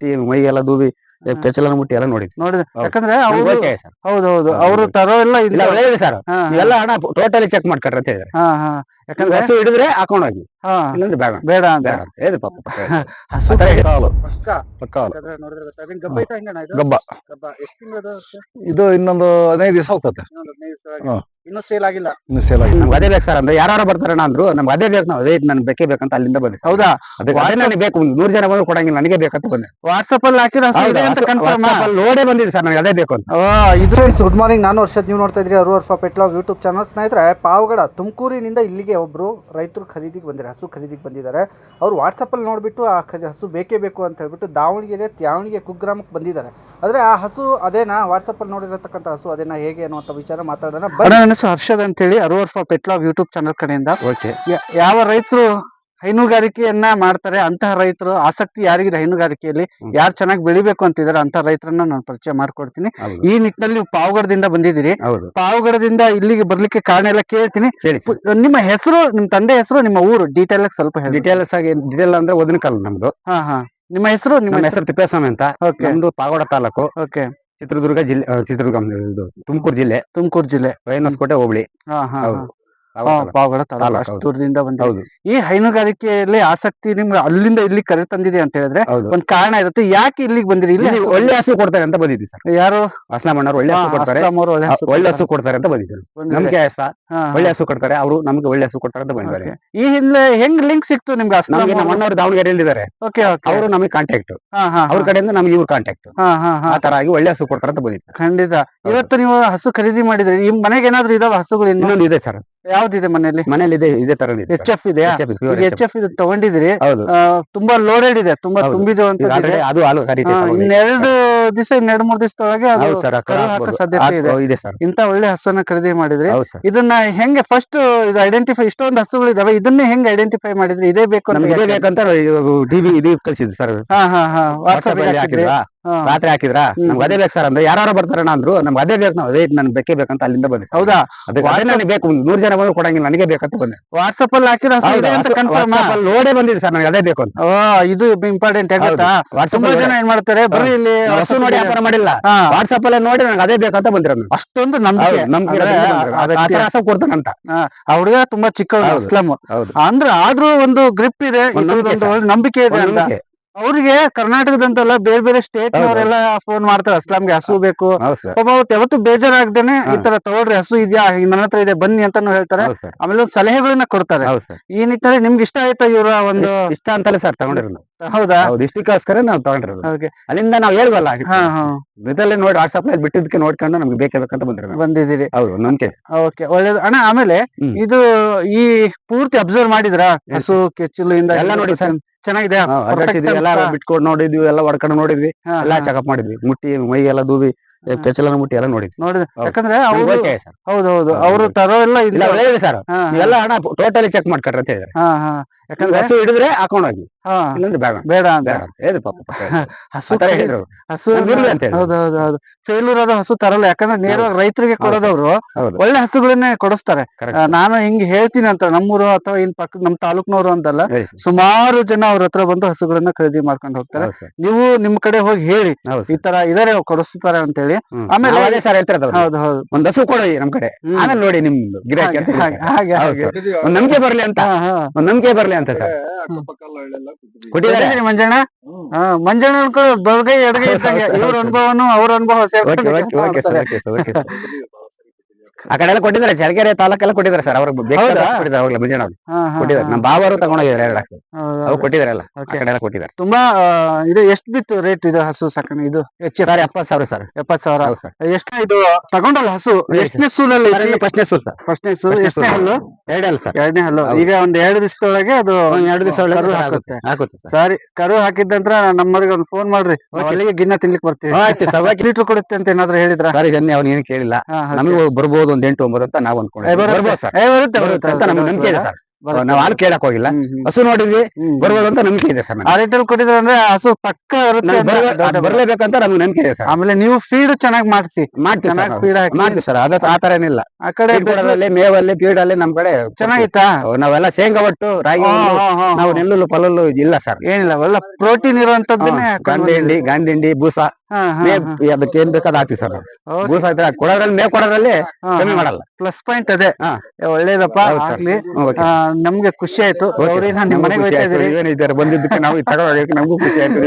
ಮುಟ್ಟಿ ಮೈಗೆಲ್ಲ ದೂಬಿ ಕೆಚ್ಚಲ ಮುಟ್ಟಿ ಎಲ್ಲ ನೋಡಿದ್ವಿ. ನೋಡಿದ್ರೆ. ಯಾಕಂದ್ರೆ ಅವ್ರು ಹೌದೌದು ಅವರು. ತರೋ ಎಲ್ಲ ಇಲ್ಲ. ಸರ್ ಎಲ್ಲ ಹಣ ಟೋಟಲಿ ಚೆಕ್ ಮಾಡ್ಕೊಡ್ರಿ ಅಂತ ಹೇಳಿದ್ರೆ ಹಾ ಹಾ. ಯಾಕಂದ್ರೆ ಹಸು ಹಿಡಿದ್ರೆ ಹಾಕೊಂಡ್ ಹೋಗಿ. ಇಲ್ಲಂದ್ರೆ ಬೇಡ ಬೇಡ ಅಂತ. ಪಾಪ ಹೇಳಿದ್ರು. ಹಸು. ಕಾಲು. ಗಬ್ಬ? ಇದು? ಇನ್ನೊಂದು ಹದಿನೈದು ದಿವಸ ಹೋಗ್ತದೆ. ಇನ್ನೂ ಸೇಲ್ ಆಗಿಲ್ಲ. ಇನ್ನು ಸೇಲ್ ಆಗಿ ನಮ್ಗೆ ಅದೇ ಬೇಕು ಸರ್ ಅಂದ್ರೆ ಯಾರು ಬರ್ತಾರಣ ಅಂದ್ರು ನಮ್ಗೆ ಅದೇ ಬೇಕು ನಾವು ಅದೇ ನನ್ಗೆ ಬೇಕೇ ಬೇಕಂತ ಅಲ್ಲಿಂದ ಬಂದೆ. ಹೌದಾ? ಅದಕ್ಕೆ ಅದೇ ನನಗೆ ಬೇಕು ಒಂದು ನೂರು ಜನ ಬಂದು ಕೊಡಂಗಿಲ್ಲ ನನಗೆ ಬೇಕಂತ ಬಂದೆ. ವಾಟ್ಸಪ್ ಅಲ್ಲಿ ಹಾಕಿದ್ರೆ ಹಸು ಇದೆ ಅಂತ ಕನ್ಫರ್ಮ್ ಲೋಡೇ ಬಂದಿದೆ ಸರ್ ನನಗೆ ಅದೇ ಬೇಕು ಅಂತ. ಇದು ಗುಡ್ ಮಾರ್ನಿಂಗ್ ನಾನು ವರ್ಷದ ನೀವು ನೋಡ್ತಾ ಇದ್ರಿ ಅರು ವರ್ಷ ಪೆಟ್ಲಾಗ್ ಯೂಟ್ಯೂಬ್ ಚಾನಲ್ ಸ್ನೇಹಿತರೆ ಪಾವಗಡ ತುಮಕೂರಿನಿಂದ ಇಲ್ಲಿಗೆ ಒಬ್ರು ರೈತರು ಖರೀದಿಗೆ ಬಂದಿದ್ದಾರೆ ಹಸು ಖರೀದಿಗೆ ಬಂದಿದ್ದಾರೆ. ಅವ್ರು ವಾಟ್ಸಪ್ಪಲ್ಲಿ ನೋಡ್ಬಿಟ್ಟು ಆ ಹಸು ಬೇಕೇ ಬೇಕು ಅಂತ ಹೇಳ್ಬಿಟ್ಟು ದಾವಣಗೆರೆ ತ್ಯಾವಣಿಗೆ ಕುಗ್ರಾಮಕ್ಕೆ ಬಂದಿದ್ದಾರೆ. ಆದ್ರೆ ಆ ಹಸು ಅದೇನಾ? ವಾಟ್ಸಪ್ಪಲ್ಲಿ ನೋಡಿರತಕ್ಕಂಥ ಹಸು ಅದೇನಾ? ಹೇಗೆ ಅನ್ನುವಂಥ ವಿಚಾರ ಮಾತಾಡೋಣ. ಹೆಸರು ಹರ್ಷದ್ ಅಂತೇಳಿ ಅರು ವರ್ಷ ಪೆಟ್ಲಾಗ್ ಯೂಟ್ಯೂಬ್ ಚಾನಲ್ ಕಡೆಯಿಂದ. ಓಕೆ ಯಾವ ರೈತರು ಹೈನುಗಾರಿಕೆಯನ್ನ ಮಾಡ್ತಾರೆ ಅಂತಹ ರೈತರು ಆಸಕ್ತಿ ಯಾರಿಗಿದೆ ಹೈನುಗಾರಿಕೆಯಲ್ಲಿ. ಯಾರು ಚೆನ್ನಾಗಿ ಬೆಳಿಬೇಕು ಅಂತಿದ್ದಾರೆ ಅಂತ ರೈತರನ್ನ ನಾನು ಪರಿಚಯ ಮಾಡ್ಕೊಡ್ತೀನಿ. ಈ ನಿಟ್ಟಿನಲ್ಲಿ ನೀವು ಪಾವಗಡದಿಂದ ಬಂದಿದ್ದೀರಿ. ಪಾವಗಡದಿಂದ ಇಲ್ಲಿಗೆ ಬರ್ಲಿಕ್ಕೆ ಕಾರಣ ಎಲ್ಲ ಕೇಳ್ತೀನಿ. ನಿಮ್ಮ ಹೆಸರು ನಿಮ್ ತಂದೆ ಹೆಸರು ನಿಮ್ಮ ಊರು ಡೀಟೇಲ್ ಆಗಿ ಸ್ವಲ್ಪ ಹೇಳಿ ಡೀಟೇಲ್ಸ್ ಆಗಿ ಡೀಟೇಲ್ ಅಂದ್ರೆ ಓದಿನ ಕಾಲ ನಮ್ದು. ಹಾ ಹಾ. ನಿಮ್ಮ ಹೆಸರು ನಿಮ್ಮ ಹೆಸರು ತಿಪ್ಪೇಸ್ವಾಮಿ ಅಂತ. ನಮ್ದು ಪಾಗೋಡ ತಾಲೂಕು. ಓಕೆ. ಚಿತ್ರದುರ್ಗ ಜಿಲ್ಲೆ ಆ, ಚಿತ್ರದುರ್ಗ ಇದು ತುಮಕೂರು ಜಿಲ್ಲೆ. ತುಮಕೂರು ಜಿಲ್ಲೆ. ವೈನಸ್ಕೋಟೆ ಹೋಬಳಿ. ಹಾ ಹಾ. ಹೌದು. ಪಾವಗಡ ತಾಲೂಕು ತಾಲೂಕು, ಅಷ್ಟು ದೂರದಿಂದ ಬಂದಿದೆ. ಈ ಹೈನುಗಾರಿಕೆಯಲ್ಲಿ ಆಸಕ್ತಿ ನಿಮ್ಗೆ ಅಲ್ಲಿಂದ ಇಲ್ಲಿ ಕರೆ ತಂದಿದೆ ಅಂತ ಹೇಳಿದ್ರೆ ಒಂದ್ ಕಾರಣ ಇರುತ್ತೆ. ಯಾಕೆ ಇಲ್ಲಿಗೆ ಬಂದಿರಿ? ಇಲ್ಲಿ ಒಳ್ಳೆ ಹಸು ಕೊಡ್ತಾರೆ ಅಂತ ಬಂದಿದ್ವಿ ಸರ್. ಯಾರು? ಅಸ್ಲಾಮಣ್ಣವ್ರು ಒಳ್ಳೆ ಹಸು ಕೊಡ್ತಾರೆ. ಒಳ್ಳೆ ಹಸು ಕೊಡ್ತಾರೆ. ಅಂತ ಬಂದಿದ್ರು ಬಂದಿದೆ. ನಮ್ಗೆ. ಒಳ್ಳೆ ಹಸು ಕೊಡ್ತಾರೆ. ಅವರು ನಮ್ಗೆ ಒಳ್ಳೆ ಹಸು ಕೊಡ್ತಾರೆ ಅಂತ ಬಂದಿದ್ದಾರೆ. ಈ ಹಿಂದೆ ಹೆಂಗ್ ಲಿಂಕ್ ಸಿಕ್ತು ನಿಮ್ಗೆ ನಮ್ಗೆ ನಮ್ಮ ಅಣ್ಣವ್ರು ದಾವಣಗೆರೆಯಲ್ಲಿ ಇದ್ದಾರೆ ಅವರು ನಮಗೆ ಕಾಂಟ್ಯಾಕ್ಟ್ ಅವ್ರ ಕಡೆಯಿಂದ ನಮ್ಗೆ ಇವ್ರು ಕಾಂಟ್ಯಾಕ್ಟ್ ಆ ತರ ಆಗಿ ಒಳ್ಳೆ ಹಸು ಕೊಡ್ತಾರೆ ಅಂತ ಬಂದಿತ್ತು ಖಂಡಿತ. ಇವತ್ತು ನೀವು ಹಸು ಖರೀದಿ ಮಾಡಿದ್ರೆ. ನಿಮ್ ಮನೆಗೆ ಏನಾದ್ರು ಇದಾವ ಹಸುಗಳು ಇನ್ನೊಂದು ಇದೆ ಸರ್. ಯಾವ್ದಿದೆ ಮನೆಯಲ್ಲಿ? ಮನೆಯಲ್ಲಿ ಇದೆ ಇದೇ ತರ ಇದೆ ಎಚ್ ಎಫ್ ಇದೆ ಎಚ್ ಎಫ್ ಇದು ತಗೊಂಡಿದ್ರಿ ತುಂಬಾ ಲೋಡೆಡ್ ಇದೆ ತುಂಬಾ. ತುಂಬಿದೆ ಅಂತ ಅದು ಹಾಲು. ಇನ್ನೆರಡು ದಿವಸ ಇನ್ನೆರಡು ಮೂರ್ ದಿವಸದೊಳಗೆ ಅದು ಸರ್ ಸಾಧ್ಯತೆ ಇದೆ. ಸರ್. ಇಂತ ಒಳ್ಳೆ ಹಸುನ ಖರೀದಿ ಮಾಡಿದ್ರಿ. ಸರ್. ಇದನ್ನ ಹೆಂಗೆ ಫಸ್ಟ್ ಇದು ಐಡೆಂಟಿಫೈ ಇಷ್ಟೊಂದು ಹಸುಗಳು ಇದಾವೆ ಇದನ್ನ ಹೆಂಗ್ ಐಡೆಂಟಿಫೈ ಮಾಡಿದ್ರಿ? ಇದೇ ಬೇಕು ನಮ್ಗೆ ಇದೇ ಯಾಕೆ? ಬೇಕಂತ ಟಿವಿ ಇದು ಕಳ್ಸಿದ್ರು ಸರ್. ಹಾ ಹಾ ಹಾ. ವಾಟ್ಸ್ಆಪ್ ವಾಟ್ಸ್ಆಪ್ ಅಲ್ಲಿ ಹಾಕಿದ್ರಾ? ರಾತ್ರಿ ಹಾಕಿದ್ರಾ. ನಮ್ಗೆ ಅದೇ ಬೇಕು ಸರ್ ಅಂದ್ರೆ ಯಾರು ಬರ್ತಾರಣ್ಣ ಅಂದ್ರು ನಮ್ಗೆ ಅದೇ ಬೇಕು ನಾವು ಅದೇ ನನ್ ಬೇಕೇ ಬೇಕಂತ ಅಲ್ಲಿಂದ ಬಂದೆ ಹೌದಾ? ಅದೇ ನನಗೆ ಬೇಕು ನೂರ್ ಜನ ಬಂದ್ರು ಕೊಡಂಗಿಲ್ಲ ನನಗೆ ಬೇಕಂತ ಬಂದೆ. ವಾಟ್ಸ್ಆಪ್ ಅಲ್ಲಿ ಹಾಕಿದ ನೋಡೇ ಬಂದಿದೆ ಸರ್ ನನಗೆ ಅದೇ ಬೇಕು ಅಂತ. ಇದು ಇಂಪಾರ್ಟೆಂಟ್ ತುಂಬಾ ಜನ ಏನ್ ಮಾಡ್ತಾರೆ ಬರೀ ಇಲ್ಲಿ ಹಸು ನೋಡಿ ವ್ಯಾಪಾರ ಮಾಡಿಲ್ಲ. ವಾಟ್ಸಪ್ ಅಲ್ಲೇ ನೋಡಿ ನನಗೆ ಅದೇ ಬೇಕಂತ ಬಂದಿರ. ಅಷ್ಟೊಂದು ನಂಬಿಕೆ. ನಂಬಿಕೆ ಕೊಡ್ತಾನಂತ ಆ ಹುಡುಗ ತುಂಬಾ ಚಿಕ್ಕ. ಅಸ್ಲಾಂ ಅಂದ್ರೆ ಆದ್ರೂ ಒಂದು ಗ್ರಿಪ್ ಇದೆ ನಂಬಿಕೆ ಇದೆ. ಅವ್ರಿಗೆ ಕರ್ನಾಟಕದಂತಲ್ಲ ಬೇರೆ ಬೇರೆ ಸ್ಟೇಟ್ ಅವರೆಲ್ಲ ನವರೆಲ್ಲ ಫೋನ್ ಮಾಡ್ತಾರೆ ಅಸ್ಲಾಂಗೆ ಹಸು ಬೇಕು. ಹೌದು ಸರ್. ಪಾಪ ಅವತ್ತು ಯಾವತ್ತು ಬೇಜಾರಾಗ್ದೇನೆ ಈ ತರ ತಗೊಳ್ರಿ ಹಸು ಇದೆಯಾ ಹಿಂಗ್ ನನ್ನ ಹತ್ರ ಇದೆ ಬನ್ನಿ ಅಂತಾನು ಹೇಳ್ತಾರೆ. ಹೌದು ಸರ್. ಆಮೇಲೆ ಒಂದು ಸಲಹೆಗಳನ್ನ ಕೊಡ್ತಾರೆ. ಹೌದು ಸರ್. ಈ ನಿಟ್ಟಿನಲ್ಲಿ ನಿಮ್ಗೆ ಇಷ್ಟ ಆಯ್ತಾ ಇವರ ಒಂದು ಇಷ್ಟ- ಇಷ್ಟ ಅಂತಲೇ ಸರ್ ತಗೊಂಡಿರೋದು ಹೌದಾ? ಹೌದು ಇಷ್ಟಕ್ಕೋಸ್ಕರ ನಾವು ತಗೊಂಡಿರೋದು. Okay. ಅಲ್ಲಿಂದ ನಾವು ಹೇಳ್ವಲ್ಲ ಹಾ ಹಾ. ಇದಲ್ಲೇ ನೋಡಿ ವಾಟ್ಸ್ಆಪ್ನಲ್ಲಿ ಬಿಟ್ಟಿದ್ದಕ್ಕೆ ನೋಡ್ಕೊಂಡು ನಮ್ಗೆ ಬೇಕೇ ಬಂದ್ರೆ ಬಂದಿದ್ದೀರಿ. ಹೌದು ನಂಬಿಕೆ. ಓಕೆ ಒಳ್ಳೇದು. ಅಣ್ಣ ಆಮೇಲೆ ಹ್ಮ್. ಇದು ಈ ಪೂರ್ತಿ ಅಬ್ಸರ್ವ್ ಮಾಡಿದ್ರ? ಹಸು ಕೆಚ್ಚಲು ಇಂದ ಎಲ್ಲ ನೋಡಿ ಸರ್ ಚೆನ್ನಾಗಿದೆ? ಎಲ್ಲ ಬಿಟ್ಕೊಂಡು ನೋಡಿದ್ವಿ ಎಲ್ಲ ಹೊಡ್ಕೊಂಡು ನೋಡಿದ್ವಿ. ಎಲ್ಲ ಚೆಕಪ್ ಮಾಡಿದ್ವಿ. ಮುಟ್ಟಿ ಮೈ ದೂಬಿ ಹಾ. ಕೆಚ್ಚಲ ಮುಟ್ಟಿ ಎಲ್ಲ ನೋಡಿದ್ವಿ. ನೋಡಿದ್ರೆ ಹೌದು. ಯಾಕಂದ್ರೆ ಅವರು ಸರ್. ಹೌದು. ಅವರು ತರೋ ಎಲ್ಲ ಇಲ್ಲ ಸರ್. ಹಾ, ನೀವೆಲ್ಲ ಹಣ ಟೋಟಲಿ ಚೆಕ್ ಮಾಡ್ಕೊಡ್ರಿ ಅಂತ ಹೇಳಿದ್ರೆ ಹಾ ಹಾ. ಯಾಕಂದ್ರೆ ಹಸು ಹಿಡಿದ್ರೆ ಹಾಕೊಂಡು ಹೋಗಿ. ಹಾ ಇಲ್ಲಂದ್ರೆ ಬೇಡ ಬೇಡ ಅಂತ. ಬೇಡ ಅಂತ ಹೇಳಿದ್ರು ಪಾಪ ಹಸು ಆ ಹೇಳಿದ್ರು. ಹಸು ಇರ್ಲಿ ಅಂತ ಹೇಳಿದ್ರು. ಹೌದು ಫೇಲ್ಯೂರ್ ಆದ ಹಸು ತರಲ್ಲ ಯಾಕಂದ್ರೆ ನೇರವಾಗಿ ರೈತರಿಗೆ. ಕೊಡೋದವ್ರು ಹೌದು. ಒಳ್ಳೆ ಹಸುಗಳನ್ನೇ ಕೊಡಿಸ್ತಾರೆ. ಕರೆಕ್ಟ್ ನಾನು ಹಿಂಗ್ ಹೇಳ್ತೀನಿ ಅಂತ ನಮ್ಮೂರು ಅಥವಾ ಇಲ್ಲಿ ಪಕ್ಕ ನಮ್ ತಾಲೂಕ್ನವರು ಅಂತಲ್ಲ ಸುಮಾರು ಜನ ಅವ್ರ ಹತ್ರ ಬಂದು ಹಸುಗಳನ್ನ ಖರೀದಿ ಮಾಡ್ಕೊಂಡು ಹೋಗ್ತಾರೆ. ಹೌದು ಸರ್. ನೀವು ನಿಮ್ ಕಡೆ ಹೋಗಿ ಹೇಳಿ. ಹೌದು ಈ ತರ ಇದಾರೆ ಕೊಡಿಸ್ತಾರೆ ಅಂತ ಹೇಳಿ. ಆಮೇಲೆ- ಅದೇ ಸರ್. ಹೌದು ಹೌದು. ಒಂದ್ ಹಸು ಕೊಡಿ ನಮ್ ಕಡೆ. ಹ್ಮ್. ಆಮೇಲೆ ನೋಡಿ ನಿಮ್ದು ಗಿರಾಕಿ ಅಂತ ಹಾಗೆ ಹೇಳ್ತಾರೆ. ಹಾಗೆ ಹೌದು ಹಾಗೆ. ಸರ್. ಒಂದ್ ನಂಬಿಕೆ ಬರ್ಲಿ ಅಂತ. ಹಾ, ಹಾ. ಒಂದ್ ನಂಬಿಕೆ ಬರ್ಲಿ ಅಂತ ಸರ್. ಕೊಟ್ಟಿದ್ದಾರೆ. ಮಂಜಣ್ಣ? ಹಾ ಮಂಜಣ್ಣ ಬಲಗೈ ಎಡಗೈ ಇದ್ದಂಗೆ ಇವ್ರ. ಅನುಭವನು ಅವ್ರ ಅನುಭವ ಸೇರ್ಕೊಂಡು ಆ ಕಡೆ ಎಲ್ಲ ಕೊಟ್ಟಿದ್ದಾರೆ ಚಳ್ಳಕೆರೆ ತಾಲೂಕೆಲ್ಲ ಕೊಟ್ಟಿದ್ದಾರೆ ಸರ್ ಅವ್ರಿಗೆ ಬೇಕಾದ ಹೌದಾ? ಕೊಟ್ಟಿದ್ದಾರೆ ಅವಾಗಲೇ ಮುಂಜಾನೆ ಅವ್ರು. ಕೊಟ್ಟಿದ್ದಾರೆ. ನಮ್ಮ ಬಾವರು ತಗೊಂಡೋಗಿದ್ದಾರೆ ಎರಡು ಹೌದು, ಅವ್ರು. ಕೊಟ್ಟಿದ್ದಾರಲ್ಲ ಆ Okay. ಕಡೆ ಎಲ್ಲ ಕೊಟ್ಟಿದ್ದಾರೆ. ತುಂಬಾ ಆ, ಇದು ಎಷ್ಟು ಬಿತ್ತು ರೇಟ್ ಇದು ಹಸು ಸಾಕಣೆ ಇದು ಹೆಚ್ಚು ಸರ್ ಎಪ್ಪತ್ತು ಸಾವಿರ ಸರ್. ಎಪ್ಪತ್ ಸಾವಿರ? ಹೌದು ಸರ್. ಎಷ್ಟು ಇದು ತಗೊಂಡಲ್ಲ ಹಸು? ಎಷ್ಟನೇ ಸೂಲಲ್ಲಿ ಫಸ್ಟ್ನೇ ಸೂಲ್ ಸರ್. ಫಸ್ಟ್ನೇ ಸೂಲ್? ಎಷ್ಟೇ ಎಷ್ಟನೇ ಎರಡೇ ಹಲ್ಲು ಎರಡಲ್ಲ ಸರ್. ಎರಡನೇ ಹಲ್ಲು. ಹೌದು. ಈಗ ಒಂದ್ ಎರಡು ದಿವಸದೊಳಗೆ ಅದು ಎರಡು ದಿವಸ ಕರು ಹಾಕುತ್ತೆ. ಹಾಕುತ್ತೆ. ಸರ್. ಸರಿ ಕರು ಹಾಕಿದ್ದಂತ್ರ ನಮ್ಮವ್ರಿಗೆ ಒಂದು ಫೋನ್ ಮಾಡ್ರಿ. ನಾವ್. ಅಲ್ಲಿಗೆ ಗಿನ್ನ ತಿನ್ಲಿಕ್ಕೆ ಬರ್ತೀವಿ. ಆಯ್ತು ಸರ್ ಲೀಟರ್ ಕೊಡುತ್ತೆ ಅಂತ ಏನಾದ್ರು ಹೇಳಿದ್ರ? ಸರಿ ಜನ್ನಿ ಅವ್ನು ಏನು ಕೇಳಿಲ್ಲ. ನಮಗೂ ಬರ್ಬೋದು ಒಂದ್ ಎಂಟು ಒಂಬತ್ತು ಅಂತ ನಾವು ಅನ್ಕೊಂಡಿದ್ದೀವಿ. ನಾವ್ ಸರ್ ಹಾಲು ಕೇಳಕ್ ಹೋಗಿಲ್ಲ. ಹಸು ನೋಡಿದ್ವಿ. ಬರ್ಬೋದು ಅಂತ ನಂಬಿಕೆ ಇದೆ ಸರ್ ಆ ರೇಟಲ್ಲಿ ಕೊಟ್ಟಿದ್ರೆ ಅಂದ್ರೆ ಹಸು ಪಕ್ಕ. ಬರ್ಲೇಬೇಕಂತ ನಮ್ಗೆ ನಂಬಿಕೆ ಇದೆ ಸರ್. ಆಮೇಲೆ ನೀವು ಫೀಡ್ ಚೆನ್ನಾಗಿ ಮಾಡಿಸಿ. ಮಾಡ್ತೀವಿ ಫೀಡ್ ಮಾಡ್ತೀವಿ ಸರ್. ಅದ ಆ ತರ ಏನಿಲ್ಲ. ಆ ಕಡೆ ಬೀಡಲ್ಲಿ ಮೇವಲ್ಲಿ ಬೀಡಲ್ಲಿ ನಮ್ ಕಡೆ ಚೆನ್ನಾಗಿತ್ತಾ. ನಾವೆಲ್ಲ ಶೇಂಗಾ ಒಟ್ಟು ರಾಗಿ ನಾವು ಹಾ. ನೆಲ್ಲುಲ್ಲು ಪಲ್ಲಲ್ಲು ಇಲ್ಲ ಸರ್. ಏನಿಲ್ಲ ಒಳ್ಳೆ ಪ್ರೋಟೀನ್ ಇರುವಂತದ್ದನ್ನೇ ಗಾಂಧಿ ಹಿಂಡಿ ಬೂಸಾ. ಹಿಂಡಿ ಬೂಸ ಅದಕ್ಕೆ ಏನ್ ಬೇಕಾದ ಹಾಕ್ತಿವಿ ಸರ್. ಬೂಸ ಕೊಡೋದ್ರಲ್ಲಿ ಮೇವ್ ಕೊಡೋದ್ರಲ್ಲಿ ಕಮ್ಮಿ ಮಾಡಲ್ಲ. ಪ್ಲಸ್ ಪಾಯಿಂಟ್ ಅದೇ. ಒಳ್ಳೇದಪ್ಪ. ಆಗ್ಲಿ. ನಮ್ಗೆ ಖುಷಿ ಆಯ್ತು. ನಿಮ್ ಮನೆಗೆ ಆಯ್ತು. ಇದೀರಿ ಬಂದಿದ್ದಕ್ಕೆ ನಾವು ತಗೊಳ್ಳೋದಕ್ಕೆ ನಮಗೂ ಖುಷಿ ಆಯ್ತು.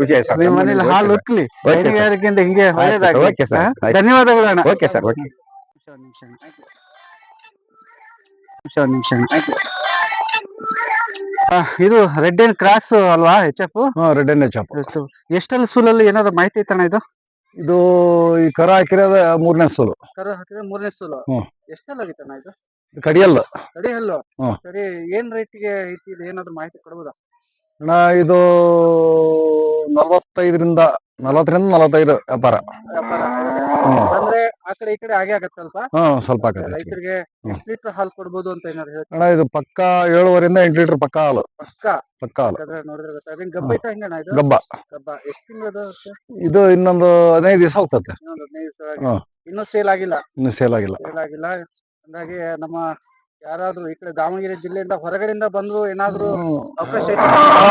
ಖುಷಿ ಆಯ್ತು ಸರ್. ನಿಮ್ ಮನೇಲಿ ಹಾಲು sir. ಹೈನುಗಾರಿಕೆಯಿಂದ ಹಿಂಗೆ ಒಳ್ಳೇದಾಗ್ಲಿ. ಧನ್ಯವಾದಗಳು ಓಕೆ ಸರ್. ಓಕೆ. ನಿಮಿಷ ನಿಮಿಷ ನಿಮಿಷ ನಿಮಿಷ ಆ, ಇದು ರೆಡ್ ಅಂಡ್ ಕ್ರಾಸ್ ಅಲ್ವಾ H F red red H F ಎಷ್ಟಲ್ಲಿ ಸೂಲಲ್ಲಿ ಏನಾದ್ರು ಮಾಹಿತಿ ಐತಣ್ಣ ಇದು? ಇದು ಈ ಕರ ಹಾಕಿರೋದ ಮೂರನೇ ಸೂಲು. ಕರ ಹಾಕಿದ್ರೆ ಮೂರನೇ ಸೂಲು. ಎಷ್ಟಲ್ಲಿ ಆಗಿತ್ತಣ್ಣ ಇದು? ಇದು ಕಡಿಯಲ್ಲ ಸರಿ ಏನ್ ರೇಟ್ಗೆ ಐತಿ ಇದು? ಏನಾದ್ರು ಮಾಹಿತಿ ಕೊಡ್ಬೋದಾ? ಅಣ್ಣ ಇದು ನಲವತ್ತೈದರಿಂದ ನಲವತ್ತರಿಂದ ನಲವತ್ತೈದು ವ್ಯಾಪಾರ. ವ್ಯಾಪಾರ. ಅಂದ್ರೆ ಆ ಕಡೆ ಈ ಕಡೆ ಆಗತ್ತೆ ಸ್ವಲ್ಪ ಹಾ ಸ್ವಲ್ಪ ಆಗತ್ತೆ ರೈತರಿಗೆ ಎಷ್ಟು ಲೀಟರ್ ಹಾಲು ಕೊಡ್ಬೋದು ಅಂತ ಏನಾದ್ರು ಹೇಳ್ತೀರಾ? ಅಣ್ಣ ಇದು ಪಕ್ಕ ಏಳುವರಿಂದ ಎಂಟು ಲೀಟರ್ ಪಕ್ಕ ಹಾಲು. ಪಕ್ಕ? ಪಕ್ಕ ಹಾಲು. ಯಾಕಂದ್ರೆ ನೋಡಿದ್ರೆ ಗೊತ್ತಾಗ ಗಬ್ಬ ಐತಾ ಹೆಂಗಣ್ಣ ಇದು? ಗಬ್ಬ. ಗಬ್ಬ. ಎಷ್ಟು ತಿಂಗಳದು ಇದು ಇನ್ನೊಂದು ಹದಿನೈದು ದಿವಸ ಹೋಗ್ತದೆ ಇನ್ನೊಂದು ಹದಿನೈದು ದಿವಸ ಹಾ. ಇನ್ನೂ ಸೇಲ್ ಆಗಿಲ್ಲ? ಇನ್ನೂ ಸೇಲ್ ಆಗಿಲ್ಲ. ಸೇಲ್ ಆಗಿಲ್ಲ? ಹಂಗಾಗಿ ನಮ್ಮ ಯಾರಾದ್ರೂ ಈ ಕಡೆ ದಾವಣಗೆರೆ ಜಿಲ್ಲೆಯಿಂದ ಹೊರಗಡೆಯಿಂದ ಬಂದ್ರು ಏನಾದ್ರೂ ಹ್ಮ್. ಅವಕಾಶ ಐತೆ ಹಾ,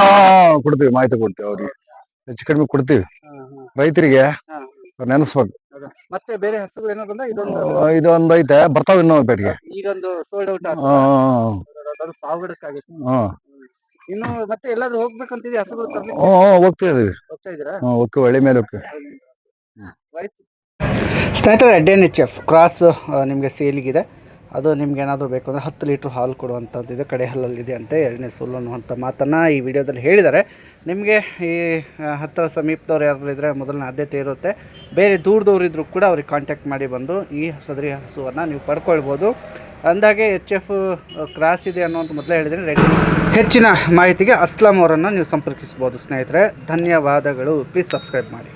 ಕೊಡ್ತೀವಿ ಮಾಹಿತಿ ಕೊಡ್ತೀವಿ ಅವ್ರಿಗೆ. ಹೆಚ್ಚು ಕಡಿಮೆ ಕೊಡ್ತೀವಿ. ರೈತರಿಗೆ ಹಾ. ನೆನೆಸ್ಬೇಕು. ಮತ್ತೆ ಬೇರೆ ಹಸುಗಳು ಏನೋ ಬಂದ? ಇದೊಂದು ಇದೊಂದು ಐತೆ. ಬರ್ತಾವ ಇನ್ನೂ ಪೇಟೆಗೆ ಈಗೊಂದು ಸೋಲ್ಡ್ ಔಟ್ ಹಾ ಅದು ಪಾವಗಡಕ್ಕಾಗಿತ್ತು ಹಾ ಇನ್ನು ಮತ್ತೆ ಎಲ್ಲಾದ್ರೂ ಹೋಗ್ಬೇಕಂತಿದೆ ಹಸುಗಳು ತರ್ಲಿಕ್ಕೆ? ಹೋಗ್ತಾ ಇದೀವಿ. ಹೋಗ್ತಾ ಇದೀರಾ ಹ್ಮ್ ಹೋಗ್ತೀವಿ. ಒಳ್ಳೆ ಮೇಲೆ ಹೋಗ್ತೀವಿ. ಸ್ನೇಹಿತರೆ D N H F cross ನಿಮಗೆ ಸೇಲಿಗಿದೆ. ಅದು ನಿಮ್ಗೇನಾದರೂ ಬೇಕು ಅಂದರೆ ಹತ್ತು ಲೀಟ್ರ್ ಹಾಲು ಕೊಡುವಂಥದ್ದಿದೆ ಕಡೆ ಹಲ್ಲಲ್ಲಿದೆ ಅಂತ ಎರಡನೇ ಸೋಲು ಅನ್ನುವಂಥ ಮಾತನ್ನು ಈ ವಿಡಿಯೋದಲ್ಲಿ ಹೇಳಿದ್ದಾರೆ. ನಿಮಗೆ ಈ ಹತ್ತಿರ ಸಮೀಪದವ್ರು ಯಾರು ಇದ್ದರೆ ಮೊದಲನೇ ಆದ್ಯತೆ ಇರುತ್ತೆ. ಬೇರೆ ದೂರದವ್ರು ಇದ್ದರೂ ಕೂಡ ಅವ್ರಿಗೆ ಕಾಂಟ್ಯಾಕ್ಟ್ ಮಾಡಿ ಬಂದು ಈ ಸದರಿ ಹಸುವನ್ನು ನೀವು ಪಡ್ಕೊಳ್ಬೋದು. ಅಂದಾಗೆ ಎಚ್ ಎಫ್ ಕ್ರಾಸ್ ಇದೆ ಅನ್ನುವಂಥ ಮೊದಲೇ ಹೇಳಿದರೆ ರೆಡಿ ಹೆಚ್ಚಿನ ಮಾಹಿತಿಗೆ ಅಸ್ಲಾಂ ಅವರನ್ನು ನೀವು ಸಂಪರ್ಕಿಸ್ಬೋದು ಸ್ನೇಹಿತರೆ. ಧನ್ಯವಾದಗಳು. ಪ್ಲೀಸ್ ಸಬ್ಸ್ಕ್ರೈಬ್ ಮಾಡಿ.